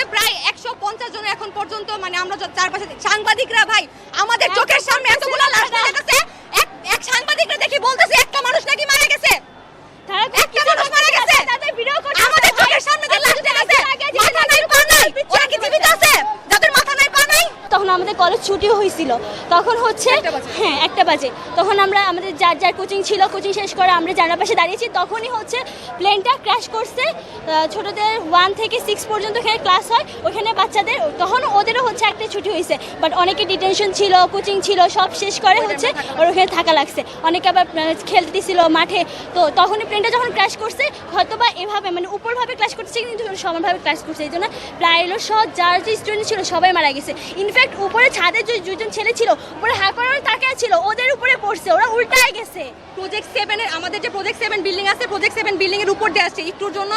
হচ্ছে প্রায় একশো পঞ্চাশ জনের এখন পর্যন্ত মানে আমরা চারপাশে সাংবাদিকরা ভাই, আমাদের চোখের সামনে এতগুলো লাশ দেখা কলেজ ছুটিও হয়েছিল। তখন হচ্ছে হ্যাঁ একটা বাজে। তখন আমরা আমাদের যার যার কোচিং ছিল কোচিং শেষ করে আমরা জানার পাশে দাঁড়িয়েছি। তখনই হচ্ছে প্লেনটা ক্র্যাশ করছে। ছোটদের ওয়ান থেকে সিক্স পর্যন্ত এখানে ক্লাস হয়। ওখানে বাচ্চাদের তখন ওদেরও হচ্ছে একটা ছুটি হয়েছে। বাট অনেকে ডিটেনশন ছিল কোচিং ছিল সব শেষ করে হচ্ছে ওর ওখানে থাকা লাগছে। অনেকে আবার আহ, খেলতেছিল মাঠে। তো তখনই প্লেনটা যখন ক্র্যাশ করছে হয়তো বা এভাবে মানে উপরভাবে ক্লাস করছে কিন্তু সমানভাবে ক্লাস করছে। এই জন্য প্রায় সব যার যে স্টুডেন্ট ছিল সবাই মারা গেছে। ইনফ্যাক্ট উপরে ছাদে যে দুজন ছেলে ছিল উপরে হা করে তাকায় ছিল ওদের উপরে পড়ছে ওরা উল্টায় গেছে। প্রজেক্ট সেভেনের আমাদের যে প্রজেক্ট সেভেন বিল্ডিং আছে প্রজেক্ট সেভেন বিল্ডিং এর উপর দিয়ে আসছে। একটুর জন্য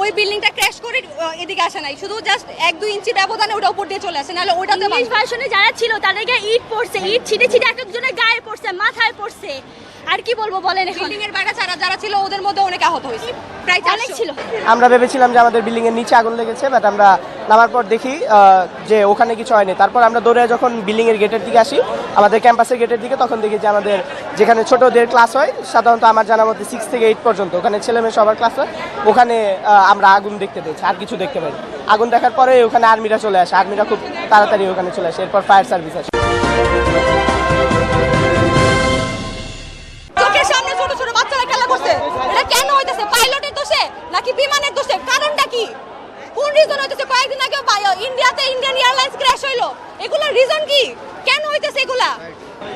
ওই বিল্ডিংটা ক্র্যাশ করে এদিকে আসে নাই। শুধু জাস্ট এক দুই ইঞ্চি ব্যবধানে ওটা উপর দিয়ে চলে আসে নাহলে ওটাতে ইংলিশ ভার্সনে যারা ছিল তাদেরকে ইট পড়ছে ইট ছিটে ছিটে এক একজনের গায়ে পড়ছে মাথায় পড়ছে। আর কি বলব বলেন বিল্ডিং এর বাইরে যারা যারা ছিল ওদের মধ্যে অনেক আহত হয়েছে। প্রায় অনেক ছিল। আমরা ভেবেছিলাম যে আমাদের বিল্ডিং এর নিচে আগুন লেগেছে বাট আমরা নামার পর দেখি যে ওখানে কিছু হয়নি। তারপর আমরা দৌড়ে যখন বিল্ডিং এর গেটের দিকে আসি, আমাদের ক্যাম্পাসের গেটের দিকে, তখন দেখি যে আমাদের যেখানে ছোটদের ক্লাস হয়, সাধারণত আমার জানা মতে সিক্স থেকে এইট পর্যন্ত, ওখানে ছেলে মেয়ে সবার ক্লাস হয়। ওখানে আমরা আগুন দেখতে পেয়েছি, আর কিছু দেখতে পাই আগুন দেখার পরে ওখানে আর্মিরা চলে আসে আর্মিরা খুব তাড়াতাড়ি ওখানে চলে আসে, এরপর ফায়ার সার্ভিস আসে। নাকি বিমানের দোষে? কারণটা কি? কোন রিজন হইতেছে? কয়েকদিন আগে ইন্ডিয়াতে ইন্ডিয়ান এয়ারলাইন্স ক্র্যাশ হইল। এগুলোর রিজন কি? কেন হইতেছে এগুলা?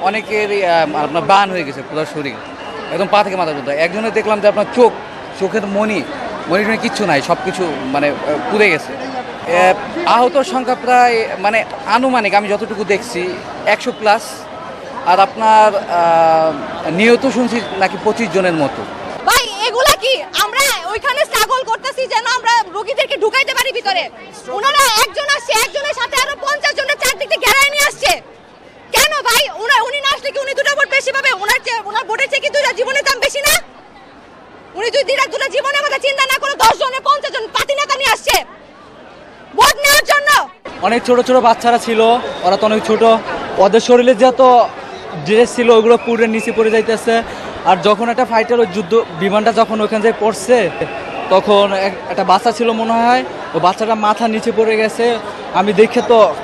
অনেকেরই আপনার বান হয়ে গেছে পুরো শরীর। একদম পা থেকে মাথা পর্যন্ত একজনের দেখলাম যে আপনার চোখ চোখের মনি মনি টনি কিচ্ছু নাই সব কিছু মানে পুড়ে গেছে। আহ, আহত সংখ্যা প্রায় মানে আনুমানিক আমি যতটুকু দেখছি একশো প্লাস আর আপনার নিহত শুনছি নাকি পঁচিশ জনের মতো ভাই এগুলা কি আমরা ওইখানে করতেছি যেন আমরা রোগীদেরকে ঢুকাইতে পারি ভিতরে। ওনারা একজন আসছে, একজনের সাথে আরও পঞ্চাশ জনের চারদিক থেকে ঘেরায় নিয়ে আসছে। কেন ভাই? উনি উনি না আসলে কি উনি দুটো ভোট বেশি পাবে? ওনার ওনার ভোটের চেয়ে কি দুইটা জীবনের দাম বেশি না? উনি যদি দুইটা দুটো জীবনের কথা চিন্তা না করে দশ জনের পঞ্চাশ জন পাতি নেতা নিয়ে আসছে, ভোট নেওয়ার জন্য। অনেক ছোট ছোট বাচ্চারা ছিল, ওরা তো অনেক ছোট। ওদের শরীরে যত ড্রেস ছিল, ওগুলো পুরে নিচে পড়ে যাইতেছে। আর যখন একটা ফাইটার ওই যুদ্ধ, বিমানটা যখন ওখান থেকে পড়ছে তখন এক- একটা বাচ্চা ছিল মনে হয়, ও বাচ্চাটা মাথা নিচে পড়ে গেছে। আমি দেখে তো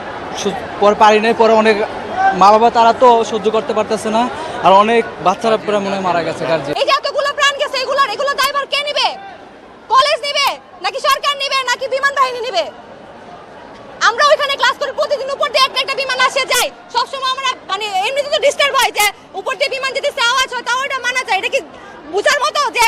পরে পারি নাই, পরে অনেক মা বাবা তারা তো সহ্য করতে পারতেছে না, আর অনেক বাচ্চারা পুরো মনে মারা গেছে কার্যে এই যে এতগুলো প্রাণ গেছে এগুলোর, এগুলো দায়ভার কে নিবে? কলেজ নিবে? নাকি সরকার নিবে? নাকি বিমান বাহিনী নিবে? আমরা ওইখানে ক্লাস করি, প্রতিদিন উপর দিয়ে একটা একটা বিমান আসে, যায়। সবসময় আমরা মানে এমনিতে তো ডিস্টার্ব হয় যে, উপর দিয়ে বিমান যেতেছে আওয়াজ হয়, তাও এটা মানা যায়। এটা কি বুঝার মতো যে